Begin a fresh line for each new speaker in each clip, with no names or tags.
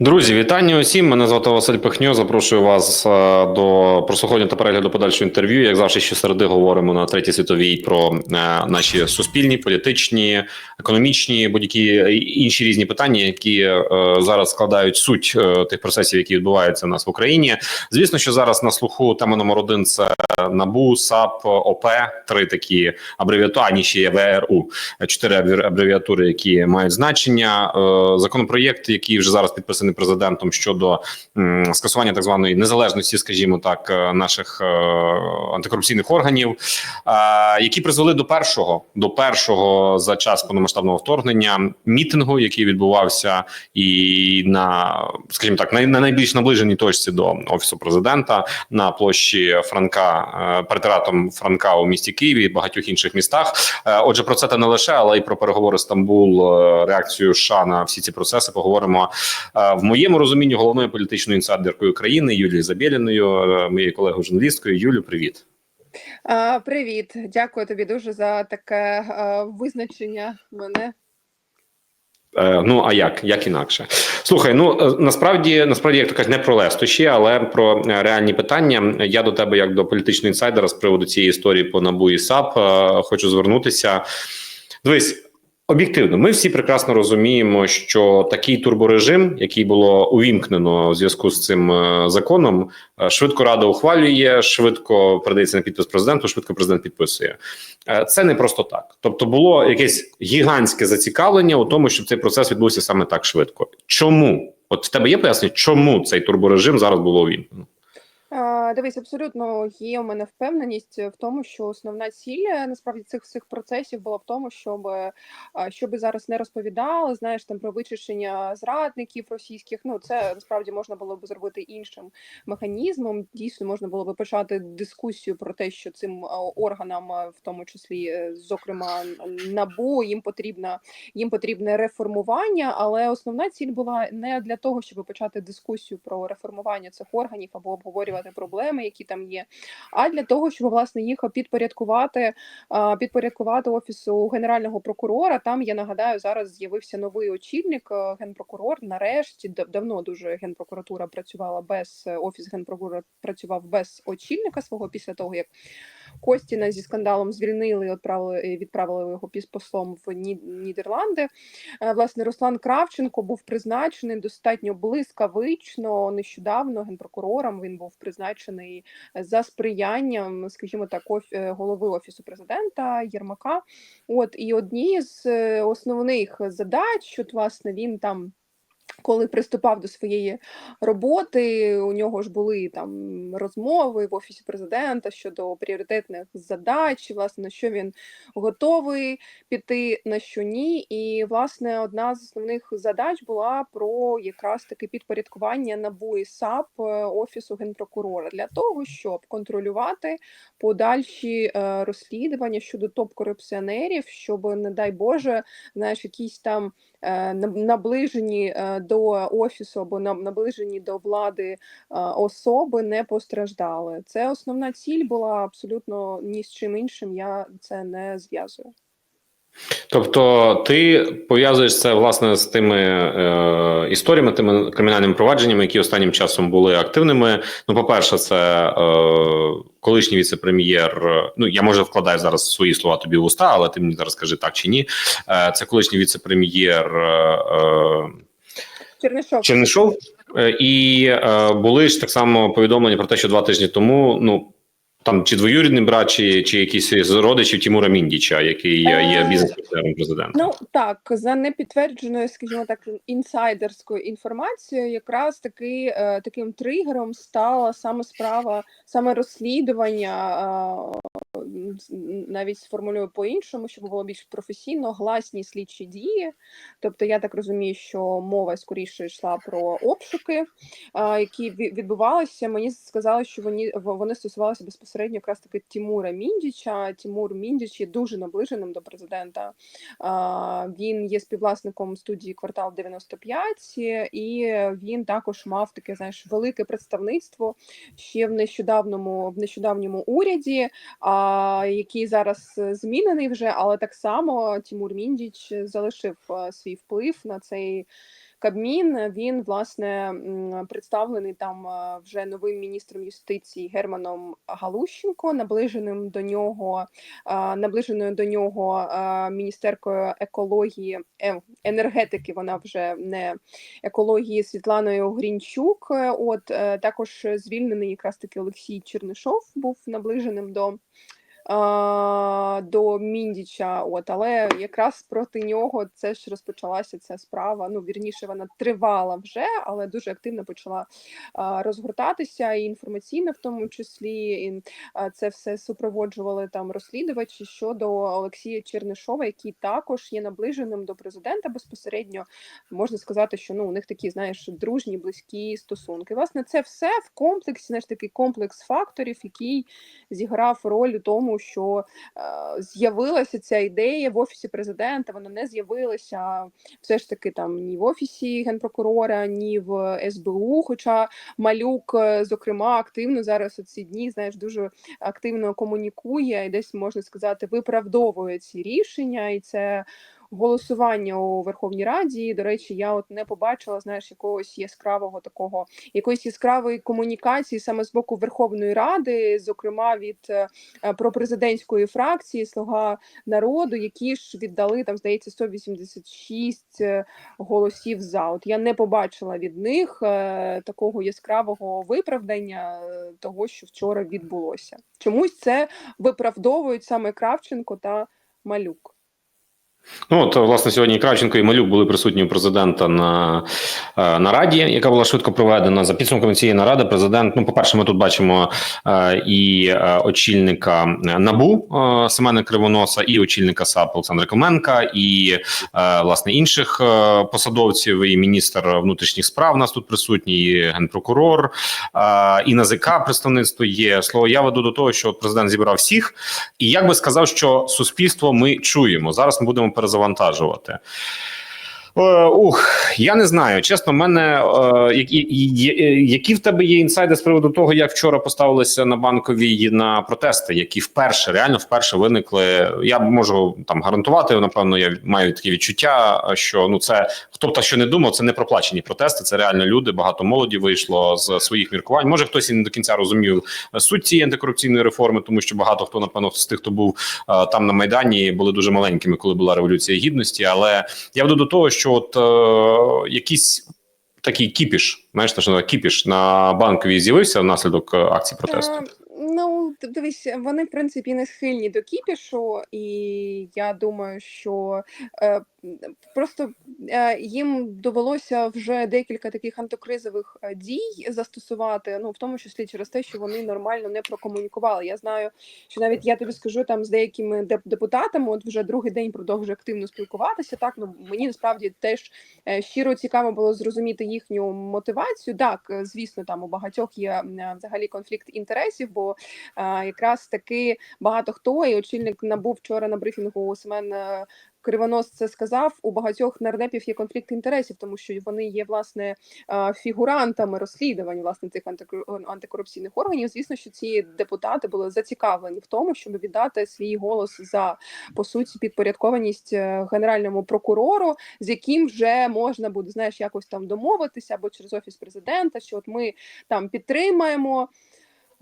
Друзі, вітання усім. Мене звати Василь Пихньо. Запрошую вас е, до прослуховування та перегляду подальшого інтерв'ю. Як завжди, щосереди говоримо на третій світовій про е, наші суспільні, політичні, економічні, будь-які інші різні питання, які е, зараз складають суть тих процесів, які відбуваються у нас в Україні. Звісно, що зараз на слуху тема номер один це НАБУ, САП, ОП, три такі абревіатури, ані ще є ВРУ, чотири абреві- абревіатури, які мають значення. Законопроєкт, який вже зараз підписаний президентом щодо скасування так званої незалежності, скажімо так, е, наших е, антикорупційних органів, е, які призвели до першого до першого за час повномасштабного вторгнення мітингу, який відбувався і на, скажімо так, на, на найбільш наближеній точці до офісу президента на площі Франка перед театром Франка у місті Києві і багатьох інших містах. Отже, про це та не лише, але й про переговори Стамбул, реакцію США на всі ці процеси. Поговоримо в моєму розумінні головною політичною інсайдеркою країни Юлією Забєліною, е, моєю колегою журналісткою. Юлю, привіт.
А, Привіт, дякую тобі дуже за таке а, визначення мене.
Е, ну а як? Як інакше? Слухай, ну е, насправді, насправді, як то кажуть, не про лестощі, але про е, реальні питання. Я до тебе, як до політичного інсайдера, з приводу цієї історії по НАБУ і САП, е, хочу звернутися. Дивись. Об'єктивно, ми всі прекрасно розуміємо, що такий турборежим, який було увімкнено у зв'язку з цим е, законом, е, швидко рада ухвалює, швидко передається на підпис президенту, швидко президент підписує. Е, Це не просто так. Тобто, було якесь гігантське зацікавлення у тому, щоб цей процес відбувся саме так швидко. Чому? От в тебе є пояснення, чому цей турборежим зараз було увімкнено?
А, Дивись, абсолютно є у мене впевненість в тому, що основна ціль е, насправді цих всіх процесів була в тому, щоб щоби зараз не розповідали, знаєш, там про вичищення зрадників російських. Ну це насправді можна було б зробити іншим механізмом. Дійсно, можна було б почати дискусію про те, що цим органам, в тому числі, е, зокрема набу, їм потрібна їм потрібне реформування, але основна ціль була не для того, щоб почати дискусію про реформування цих органів або обговорювати проблеми, які там є, а для того, щоб власне їх підпорядкувати, підпорядкувати офісу генерального прокурора. Там я нагадаю, зараз з'явився новий очільник, е, генпрокурор. Нарешті дав- давно дуже генпрокуратура працювала без е, офіс генпрокурора працював без очільника свого після того, як Костіна зі скандалом звільнили, і відправили е, відправили його піспослом в Нідерланди. Е, Власне, Руслан Кравченко був призначений достатньо блискавично нещодавно генпрокурором. Він був призначений за сприянням, скажімо так, е, голови офісу президента Єрмака. От і одні з е, основних задач, от власне він там. Коли приступав до своєї роботи, у нього ж були там розмови в офісі президента щодо пріоритетних задач, власне, на що він готовий піти, на що ні. І власне одна з основних задач була про якраз таки підпорядкування НАБУ і САП е, офісу генпрокурора для того, щоб контролювати подальші е, розслідування щодо топ-корупціонерів, щоб, не дай Боже, знаєш, якісь там наближені е, до офісу або наб- наближені до влади е, особи не постраждали. Це основна ціль була абсолютно ні з чим іншим. Я це не зв'язую.
Тобто, ти пов'язуєш це власне з тими е, історіями, тими кримінальними провадженнями, які останнім часом були активними. Ну, по-перше, це е, колишній віце-прем'єр. Ну я може вкладаю зараз свої слова тобі в уста, але ти мені зараз скажи так чи ні. Е, це колишній віце-прем'єр. Е, е,
Чернишов.
Чернишов, Е, і е, були ж так само повідомлення про те, що два тижні тому ну. Там чи двоюрідний брат, чи, чи якісь з родичів Тімура Міндіча, який є
Е,
бізнес-партнером президента.
Ну так, за непідтвердженою, скажімо так, інсайдерською інформацією, якраз таки е, таким тригером стала саме справа, саме розслідування. Навіть сформулюю по-іншому, щоб було більш професійно, гласні слідчі дії. Тобто, я так розумію, що мова скоріше йшла про обшуки, які ві- відбувалися. Мені сказали, що вони вони стосувалися безпосередньо якраз таки Тімура Міндіча. Тімур Міндіч є дуже наближеним до президента. Він є співвласником студії Квартал 95, і він також мав таке знаєш велике представництво ще в нещодавному в нещодавньому уряді, а, який зараз е, змінений вже, але так само Тімур Міндіч залишив е, свій вплив на цей Кабмін він власне представлений там е, вже новим міністром юстиції Германом Галущенко, наближеним до нього, наближеною до нього міністеркою екології енергетики. Вона вже не екології Світланою Грінчук. От також звільнений якраз таки Олексій Чернишов був наближеним до. До Міндіча, от але якраз проти нього це ж розпочалася ця справа. Ну вірніше, вона тривала вже, але дуже активно почала розгортатися і інформаційно, в тому числі і, це все супроводжували там розслідувачі щодо Олексія Чернишова, який також є наближеним до президента безпосередньо можна сказати, що ну у них такі, знаєш, дружні, близькі стосунки. Власне, це все в комплексі, знаєш, такий комплекс факторів, який зіграв роль у тому, що е, з'явилася ця ідея в офісі президента. Вона не з'явилася все ж таки там ні в офісі генпрокурора, ні в СБУ. Хоча малюк, е, зокрема, активно зараз у ці дні знаєш дуже активно комунікує і десь можна сказати виправдовує ці рішення, і це голосування у Верховній Раді. До речі, я от не побачила знаєш якогось яскравого такого якоїсь яскравої комунікації саме з боку Верховної Ради, зокрема від е, е, пропрезидентської фракції Слуга народу, які ж віддали там, здається, 186 е, голосів за. От я не побачила від них такого яскравого виправдання того, що вчора відбулося. Чомусь це виправдовують саме Кравченко та Малюк.
Ну от власне сьогодні Кравченко і Малюк були присутні у президента на, е, нараді, яка була швидко проведена. За підсумками цієї наради, президент. Ну, по-перше, ми тут бачимо е, і е, очільника набу Семена Кривоноса, і очільника САП Олександра Клименка, і власне інших посадовців, і міністр внутрішніх справ у нас тут присутній, і генпрокурор, і НАЗК представництво є. Слово я веду до того, що президент зібрав всіх, і як би сказав, що суспільство ми чуємо зараз. Ми будемо перезавантажувати. Е, Ух, я не знаю. Чесно, в мене е, які, є- які в тебе є інсайди з приводу того, як вчора поставилися на банковій на протести, які вперше реально вперше виникли. Я можу там гарантувати. Напевно, я маю таке відчуття, що ну це хто б та що не думав, це не проплачені протести. Це реально люди. Багато молоді вийшло з своїх міркувань. Може, хтось і не до кінця розумів суть цієї антикорупційної реформи, тому що багато хто напевно з тих, хто був е, там на майдані, були дуже маленькими, коли була революція гідності. Але я веду до того, що от е, якийсь такий кіпіш, знаєш, що кіпіш на банковій з'явився внаслідок е, акцій протесту.
Е, Ну, дивись, вони в принципі не схильні до кіпішу, і я думаю, що е, просто е, їм довелося вже декілька таких антикризових е, дій застосувати. Ну, в тому числі через те, що вони нормально не прокомунікували. Я знаю, що навіть я тобі скажу там з деякими депутатами, от вже другий день продовжує активно спілкуватися. Так, ну мені насправді теж е, щиро цікаво було зрозуміти їхню мотивацію. Так, е, звісно, там у багатьох є е, взагалі конфлікт інтересів, бо е, якраз таки багато хто і очільник набув вчора на брифінгу Семен е, Кривонос це сказав. У багатьох нардепів є конфлікт інтересів, тому що вони є власне е, фігурантами розслідувань власне цих антикор- антикорупційних органів. Звісно, що ці депутати були зацікавлені в тому, щоб віддати свій голос за по суті підпорядкованість е, генеральному прокурору, з яким вже можна буде знаєш якось там домовитися або через офіс президента, що от ми там підтримаємо.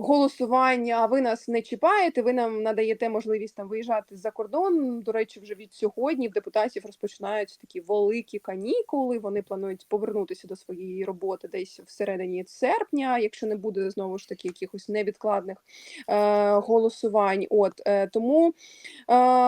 Голосування, а ви нас не чіпаєте. Ви нам надаєте можливість там виїжджати за кордон. До речі, вже від сьогодні в депутатів розпочинаються такі великі канікули. Вони планують повернутися до своєї роботи десь всередині серпня, якщо не буде знову ж таки якихось невідкладних е, голосувань. От е, тому е,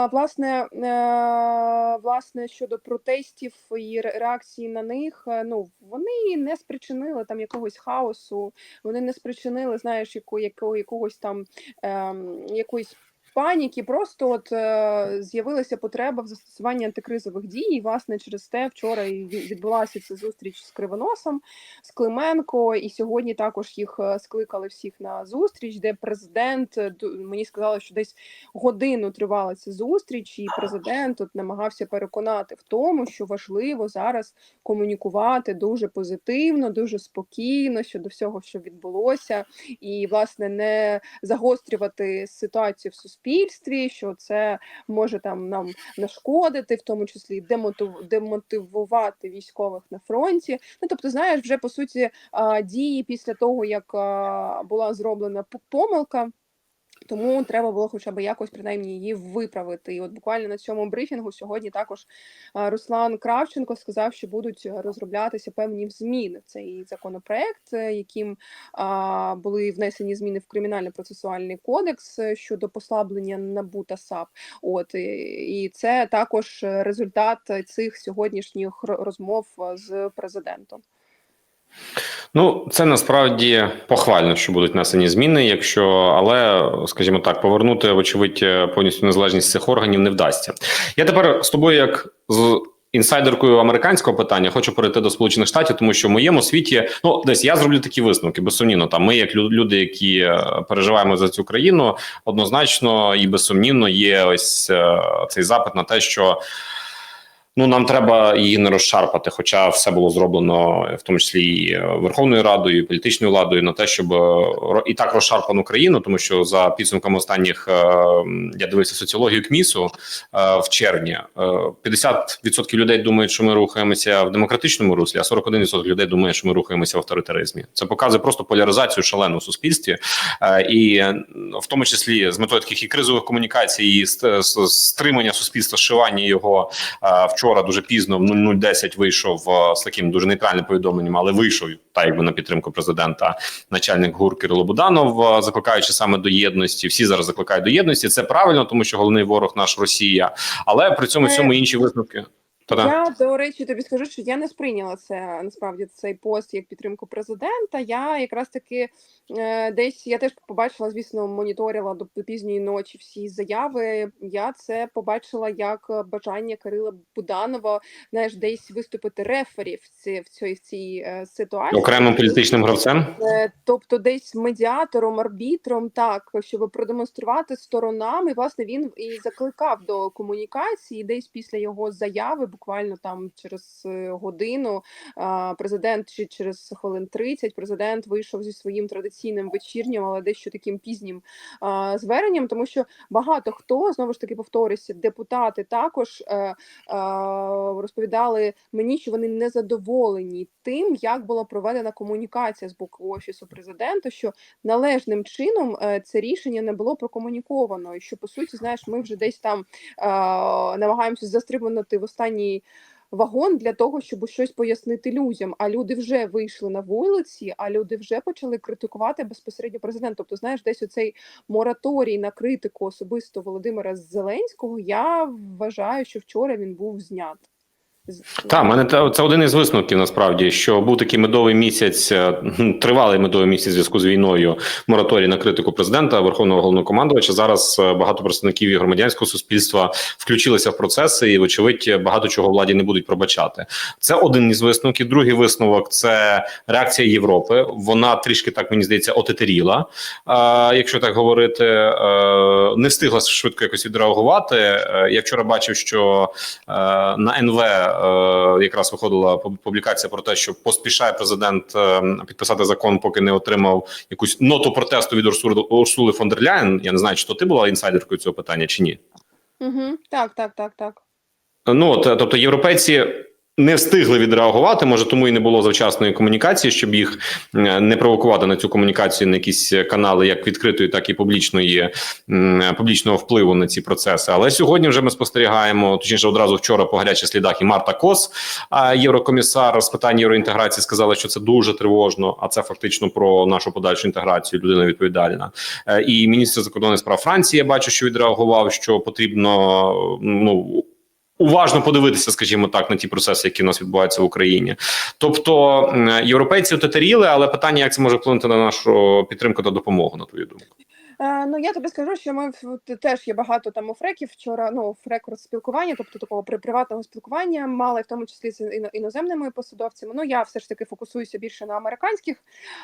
власне, е, власне щодо протестів і реакції на них, е, ну вони не спричинили там якогось хаосу вони не спричинили, знаєш, яку, яку, якогось там ем, якоїсь паніки. Просто от е, з'явилася потреба в застосуванні антикризових дій. І, власне, через те вчора і відбулася ця зустріч з Кривоносом, з Клименко, і сьогодні також їх е, скликали всіх на зустріч, де президент е, мені сказали, що десь годину тривала ця зустріч, і президент от намагався переконати в тому, що важливо зараз комунікувати дуже позитивно, дуже спокійно щодо всього, що відбулося, і власне не загострювати ситуацію в суспільстві. Суспільстві, що це може там нам нашкодити, в тому числі демотив- демотивувати військових на фронті. Ну тобто, знаєш, вже по суті дії після того, як була зроблена помилка. Тому треба було хоча б якось принаймні її виправити. І от буквально на цьому брифінгу сьогодні також Руслан Кравченко сказав, що будуть розроблятися певні зміни в цей законопроект, е, яким були внесені зміни в кримінально-процесуальний кодекс е, щодо послаблення НАБУ та САП. От і, і це також результат цих сьогоднішніх розмов е, з президентом.
Ну, це насправді похвально, що будуть внесені зміни, якщо але, скажімо так, повернути, вочевидь, повністю незалежність цих органів не вдасться. Я тепер з тобою, як з інсайдеркою американського питання, хочу перейти до Сполучених Штатів, тому що в моєму світі, ну десь я зроблю такі висновки. Безсумнівно, там ми, як люди, які е, переживаємо за цю країну, однозначно і безсумнівно є ось е, цей запит на те, що. Ну, нам треба її не розшарпати, хоча все було зроблено, в тому числі і е, Верховною Радою, і політичною владою, на те, щоб е, і так розшарпану країну, тому що за підсумками останніх е, я дивився соціологію КМІСу в червні. е, 50% людей думають, що ми рухаємося в демократичному руслі, а 41% людей думає, що ми рухаємося в авторитаризмі. Це показує просто поляризацію шалену в суспільстві, і в тому числі з метою таких і кризових комунікацій, і стримання суспільства, зшивання його Е, Вчора дуже пізно в 0010 вийшов е, з таким дуже нейтральним повідомленням, але вийшов та якби на підтримку президента начальник ГУР Кирило Буданов, е, закликаючи саме до єдності. Всі зараз закликають до єдності. Це правильно, тому що головний ворог наш Росія. Але при цьому всьому інші висновки. Та-да.
Я до речі, тобі скажу, що я не сприйняла це насправді цей пост як підтримку президента. Я якраз таки е, десь я теж побачила, звісно, моніторила до пізньої ночі всі заяви. Я це побачила як бажання Кирила Буданова, знаєш, десь виступити рефері в ці в цій в цій е, ситуації
окремим політичним гравцем.
Е, Тобто, десь медіатором, арбітром, так щоб продемонструвати сторонам, і власне він і закликав до комунікації. Десь після його заяви, буквально там через е, годину, президент чи через хвилин 30, президент вийшов зі своїм традиційним вечірнім, але дещо таким пізнім зверненням, тому що багато хто знову ж таки повторюся, депутати також е, розповідали мені, що вони не задоволені тим, як була проведена комунікація з боку офісу президента, що належним чином е, це рішення не було прокомуніковано, і що по суті, знаєш, ми вже десь там намагаємося застрибнути в останній. Вагон для того, щоб щось пояснити людям. А люди вже вийшли на вулиці, а люди вже почали критикувати безпосередньо президента. Тобто, знаєш, десь оцей мораторій на критику особисто Володимира Зеленського. Я вважаю, що вчора він був знят.
Так, мене це один із висновків насправді, що був такий медовий місяць, е, тривалий медовий місяць в зв'язку з війною, мораторій на критику президента, верховного головнокомандувача. Зараз е, багато представників і громадянського суспільства включилися в процеси, і вочевидь багато чого владі не будуть пробачати. Це один із висновків. Другий висновок це реакція Європи. Вона трішки так мені здається отетеріла, якщо так говорити, е, не встигла швидко якось відреагувати. Я вчора бачив, що на НВ якраз виходила публікація про те, що поспішає президент е, підписати закон, поки не отримав якусь ноту протесту від Урсули, Урсули фон дер Ляєн. Я не знаю, чи то ти була інсайдеркою цього питання чи ні.
Угу. Так, так, так, так.
Ну от, е, тобто, європейці. Не встигли відреагувати, може тому і не було завчасної комунікації, щоб їх е, не провокувати на цю комунікацію на якісь канали, як відкритої, так і публічної публічного впливу на ці процеси. Але сьогодні вже ми спостерігаємо, точніше, одразу вчора по гарячих слідах і Марта Кос, єврокомісар з питань євроінтеграції, сказала, що це дуже тривожно. А це фактично про нашу подальшу інтеграцію. Людина відповідальна. Е, І міністр закордонних справ Франції я бачу, що відреагував, що потрібно ну. Уважно подивитися, скажімо так, на ті процеси, які у нас відбуваються в Україні. Тобто європейці отетеріли, але питання, як це може вплинути на нашу підтримку та допомогу, на твою думку.
Е, ну я тобі скажу, що ми теж є багато там офреків. Вчора ну офрек спілкування, тобто такого приватного спілкування, мали в тому числі з іноземними посадовцями. Ну я все ж таки фокусуюся більше на американських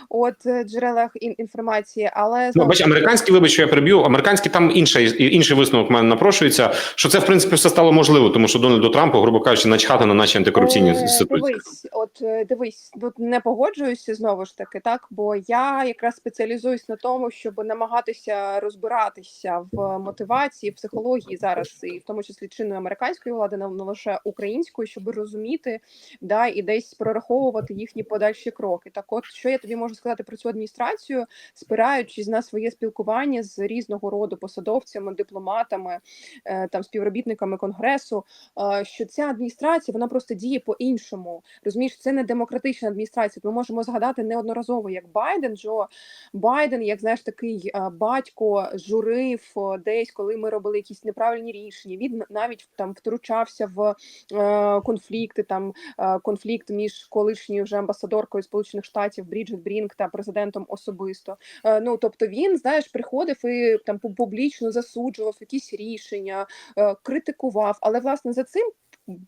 от е, джерелах ін- інформації, але
Ну, бач, американські, вибач, що я приб'ю. Американські там інший, інший висновок мене напрошується, що це в принципі все стало можливо, тому що Дональду Трампу, грубо кажучи, начхати на наші антикорупційні
Е,
інституції.
Дивись, от дивись, тут не погоджуюся знову ж таки, так бо я якраз спеціалізуюсь на тому, щоб намагатися намагаються розбиратися в мотивації, психології зараз, і в тому числі чинної американської влади, не лише української, щоб розуміти да і десь прораховувати їхні подальші кроки. Так, от що я тобі можу сказати про цю адміністрацію, спираючись на своє спілкування з різного роду посадовцями, дипломатами, е, там співробітниками конгресу, е, що ця адміністрація вона просто діє по-іншому. Розумієш, це не демократична адміністрація. Ми можемо згадати неодноразово, як Байден, що Байден, як знаєш, такий е, батько журив е, десь, коли ми робили якісь неправильні рішення. Він навіть там втручався в е, конфлікти, там е, конфлікт між колишньою вже амбасадоркою Сполучених Штатів Бріджит Брінк та президентом особисто. Е, ну тобто він знаєш, приходив і там публічно засуджував якісь рішення, е, критикував, але власне за цим.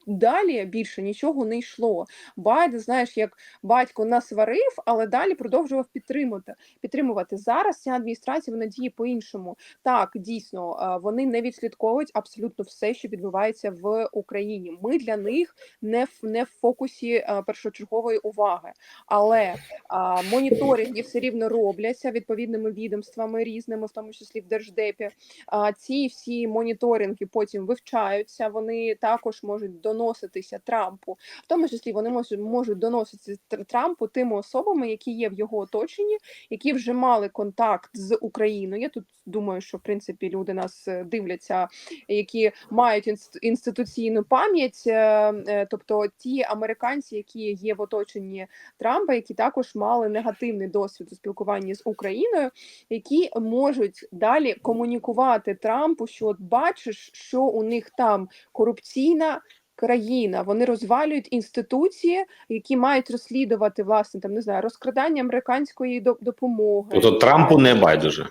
Далі більше нічого не йшло. Байден, знаєш, як батько насварив, але далі продовжував підтримувати. Підтримувати зараз. Ця адміністрація вона діє по-іншому. Так, дійсно, е, вони не відслідковують абсолютно все, що відбувається в Україні. Ми для них не в не в фокусі е, першочергової уваги, але а, моніторинги все рівно робляться відповідними відомствами різними, в тому числі в держдепі. А ці всі моніторинги потім вивчаються. Вони також можуть доноситися Трампу, в тому числі вони можуть можуть доноситися Трампу тими особами, які є в його оточенні, які вже мали контакт з Україною. Я тут думаю, що в принципі люди нас е, дивляться, які мають інст- інституційну пам'ять, е, е, тобто ті американці, які є в оточенні Трампа, які також мали негативний досвід у спілкуванні з Україною, які можуть далі комунікувати Трампу, що от бачиш, що у них там корупційна. Країна, вони розвалюють інституції, які мають розслідувати власне там не знаю розкрадання американської до- допомоги.
Тобто Трампу не байдуже.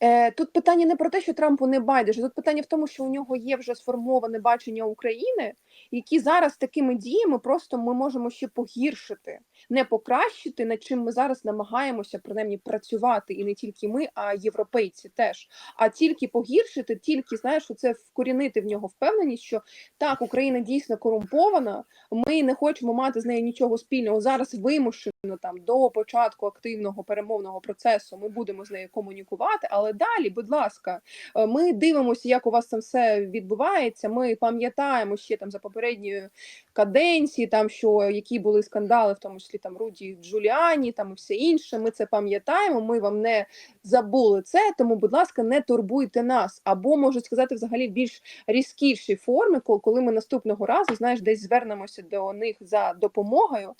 Е, тут питання не про те, що Трампу не байдуже. Тут питання в тому, що у нього є вже сформоване бачення України, які зараз такими діями просто ми можемо ще погіршити, не покращити, над чим ми зараз намагаємося принаймні працювати, і не тільки ми, а європейці теж. А тільки погіршити, тільки знаєш, це вкорінити в нього впевненість, що так, Україна дійсно корумпована. Ми не хочемо мати з нею нічого спільного. Зараз вимушено там до початку активного перемовного процесу. Ми будемо з нею комунікувати, але далі, будь ласка, е, ми дивимося, як у вас там все відбувається. Ми пам'ятаємо ще там за попередньої каденції, там що які були скандали, в тому числі там Руді Джуліані, там і все інше. Ми це пам'ятаємо. Ми вам не забули це. Тому, будь ласка, не турбуйте нас. Або можуть сказати взагалі в більш різкішій формі, коли ми наступного разу знаєш, десь звернемося до них за допомогою.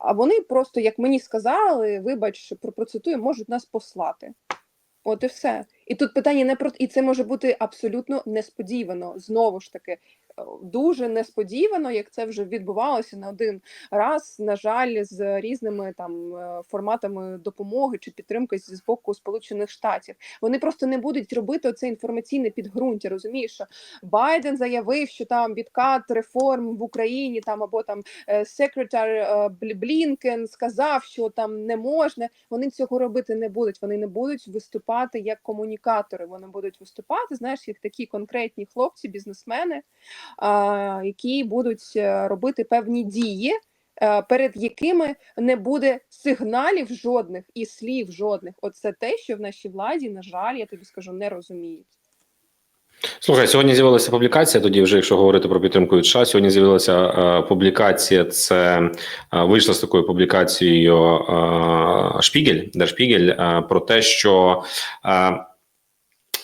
А вони просто, як мені сказали, вибач, про процитую, можуть нас послати. От і все. І тут питання не про і це може бути абсолютно несподівано. Знову ж таки, дуже несподівано, як це вже відбувалося не один раз. На жаль, з різними там е, форматами допомоги чи підтримки з боку Сполучених Штатів. Вони просто не будуть робити оце інформаційне підґрунтя. Розумієш, що Байден заявив, що там відкат реформ в Україні, там або там е, секретар е, Блінкен сказав, що там не можна. Вони цього робити не будуть. Вони не будуть виступати як комунікатори. Вони будуть виступати, знаєш, як такі конкретні хлопці, бізнесмени, які будуть е, робити певні дії. е, Перед якими не буде сигналів жодних і слів жодних, оце те, що в нашій владі, на жаль, я тобі скажу, не розуміють.
Слухай, сьогодні з'явилася публікація. Тоді, вже якщо говорити про підтримку від США, сьогодні з'явилася е, публікація. Це е, вийшла з такою публікацією е, Шпігель, Der Шпігель, е, про те, що е,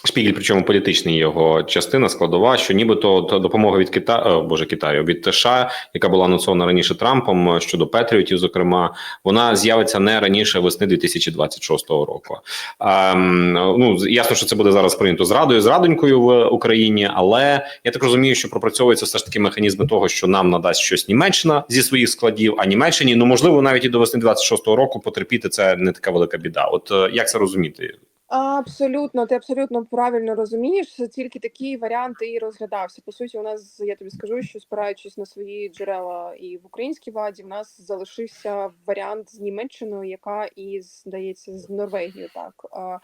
Шпігель, причому політичний його частина складова, що нібито допомога від Китаю, боже Китаю від США, яка була анонсована раніше Трампом е, щодо Петріотів, зокрема, вона з'явиться не раніше весни 2026 року. Ем, ну ясно, що це буде зараз прийнято зрадою, зрадонькою в Україні, але я так розумію, що пропрацьовуються все ж таки механізми того, що нам надасть щось Німеччина зі своїх складів, а Німеччині ну можливо навіть і до весни 26-го року потерпіти це не така велика біда. От е, як це розуміти?
Абсолютно, ти абсолютно правильно розумієш. Тільки такий варіант і розглядався. По суті, у нас я тобі скажу, що спираючись на свої джерела і в українській владі, в нас залишився варіант з Німеччиною, яка і здається з Норвегією, так а,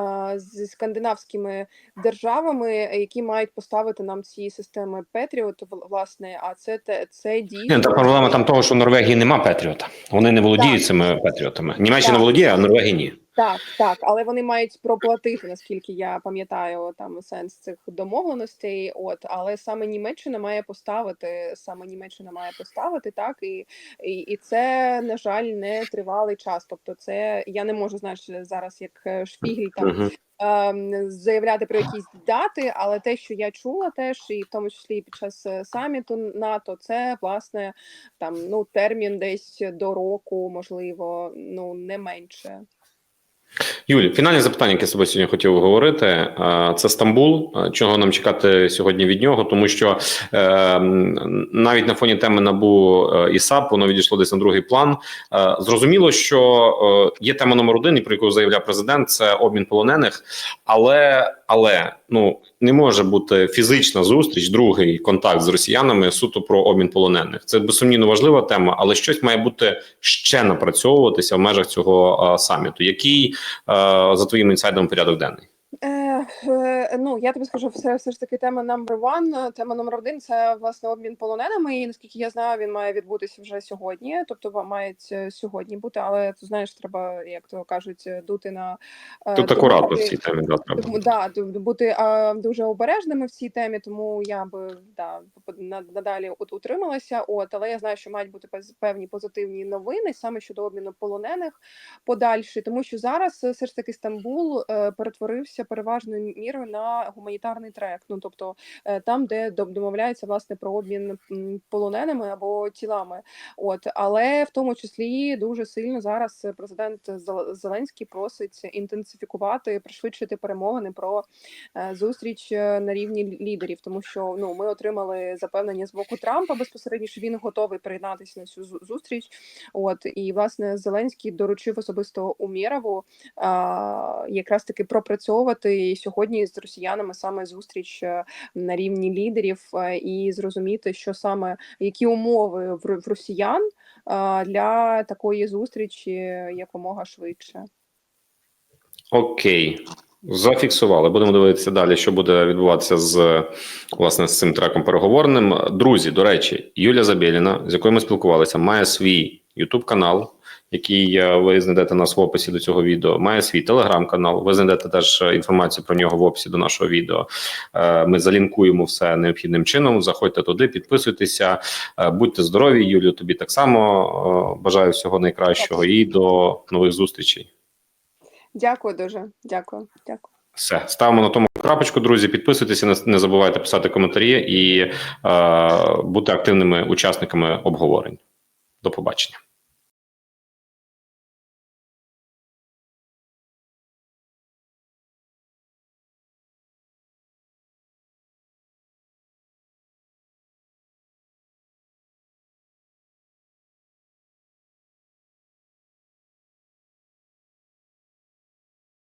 а, зі скандинавськими державами, які мають поставити нам ці системи Петріот, власне. А це те це дійсно
та проблема там того, що в Норвегії нема Петріота. Вони не володіють цими Петріотами. Німеччина
Так.
володіє, а Норвегія ні.
Так, так, але вони мають проплатити, наскільки я пам'ятаю, там сенс цих домовленостей. От, але саме Німеччина має поставити, саме Німеччина має поставити так, і, і, і це на жаль не тривалий час. Тобто, це я не можу знаєш зараз, як е, шпігель там ем, заявляти про якісь дати, але те, що я чула, теж і в тому числі під час е, саміту НАТО, це власне там ну термін десь до року, можливо, ну не менше.
Юлі, фінальне запитання, яке себе сьогодні хотів говорити, е, це Стамбул. Е, Чого нам чекати сьогодні від нього? Тому що е, навіть на фоні теми набу і САП воно відійшло десь на другий план. Зрозуміло, що є тема номер один, про яку заявляв президент, це обмін полонених. Але але ну не може бути фізична зустріч, другий контакт з росіянами суто про обмін полонених. Це безсумнівно важлива тема, але щось має бути ще напрацьовуватися в межах цього а, саміту. Який а, за твоїм інсайдом порядок денний?
Е, е, ну я тобі скажу, все, все ж таки тема number one. Тема номер один це власне обмін полоненими. І наскільки я знаю, він має відбутися вже сьогодні. Тобто мають е, сьогодні бути, але ти знаєш, треба, як то кажуть, е, дути на е,
Тут
тому
акуратно в цій темі да, треба.
Да, бути а, дуже обережними в цій темі, тому я би да надалі от утрималася. От, але я знаю, що мають бути певні позитивні новини саме щодо обміну полонених подальші, тому що зараз е, все ж таки Стамбул е, перетворився переважною мірою на гуманітарний трек. Ну тобто е, там, де дом- домовляються власне про обмін полоненими або тілами. От але в тому числі дуже сильно зараз президент Зел- Зеленський просить інтенсифікувати, пришвидшити перемовини про е, зустріч е, на рівні лідерів, тому що ну ми отримали запевнення з боку Трампа безпосередньо, що він готовий приєднатися на цю зустріч. От і власне Зеленський доручив особисто Умєрову якраз таки пропрацьовувати сьогодні з росіянами саме зустріч е, на рівні лідерів е, і зрозуміти, що саме які умови в, росіян для такої зустрічі якомога швидше.
Окей. Зафіксували. Будемо дивитися далі, що буде відбуватися з власне з цим треком переговорним. Друзі, до речі, Юля Забєліна, з якою ми спілкувалися, має свій Ютуб канал, який е, ви знайдете нас в описі до цього відео. Має свій телеграм-канал. Ви знайдете теж е, інформацію про нього в описі до нашого відео. Е, Ми залінкуємо все необхідним чином. Заходьте туди, підписуйтеся, будьте здорові. Юлію, тобі так само бажаю всього найкращого і до нових зустрічей.
Дякую дуже. Дякую. Дякую.
Все, ставимо на тому крапочку, друзі. Підписуйтеся, не забувайте писати коментарі і е, бути активними учасниками обговорень. До побачення.